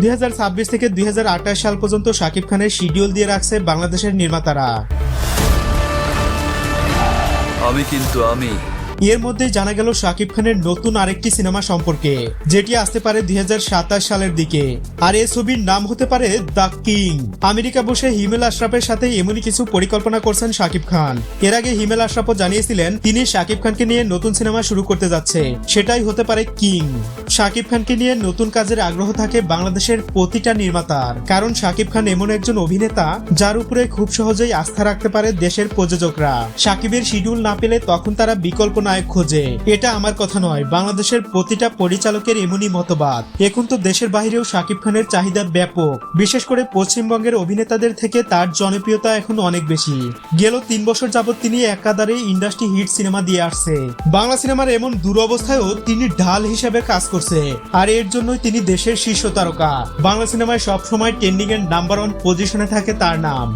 দুই থেকে দুই সাল পর্যন্ত শাকিব খানের শিডিউল দিয়ে রাখছে বাংলাদেশের নির্মাতারা। আমি কিন্তু আমি। এর মধ্যে জানা গেল শাকিব খানের নতুন আরেকটি সিনেমা সম্পর্কে যেটি আসতে পারে দুই সালের দিকে। আর এ ছবির নাম হতে পারে দ্য কিং। আমেরিকা বসে হিমেল আশরাফের সাথে এমনই কিছু পরিকল্পনা করছেন শাকিব খান। এর আগে হিমেল আশরাফও জানিয়েছিলেন তিনি শাকিব খানকে নিয়ে নতুন সিনেমা শুরু করতে যাচ্ছে। সেটাই হতে পারে কিং। শাকিব খানকে নিয়ে নতুন কাজের আগ্রহ থাকে বাংলাদেশের প্রতিটা নির্মাতার। কারণ শাকিব খান এমন একজন অভিনেতা যার উপরে খুব সহজেই আস্থা রাখতে পারে দেশের প্রযোজকরা। শাকিবের শিডিউল না পেলে তখন তারা বিকল্প নায়ক খোঁজে। এটা আমার কথা নয়, বাংলাদেশের প্রতিটা পরিচালকের এমনই মতবাদ। এখন তো দেশের বাইরেও শাকিব খানের চাহিদা ব্যাপক। বিশেষ করে পশ্চিমবঙ্গের অভিনেতাদের থেকে তার জনপ্রিয়তা এখন অনেক বেশি। গেল তিন বছর যাবত তিনি একাধারে ইন্ডাস্ট্রি হিট সিনেমা দিয়ে আসছে। বাংলা সিনেমার এমন দুরবস্থায়ও তিনি ঢাল হিসেবে কাজ করছে। আর এর জন্যই তিনি দেশের শীর্ষ তারকা। বাংলা সিনেমায় সবসময় ট্রেন্ডিং এর নাম্বার ওয়ান পজিশনে থাকে তার নাম।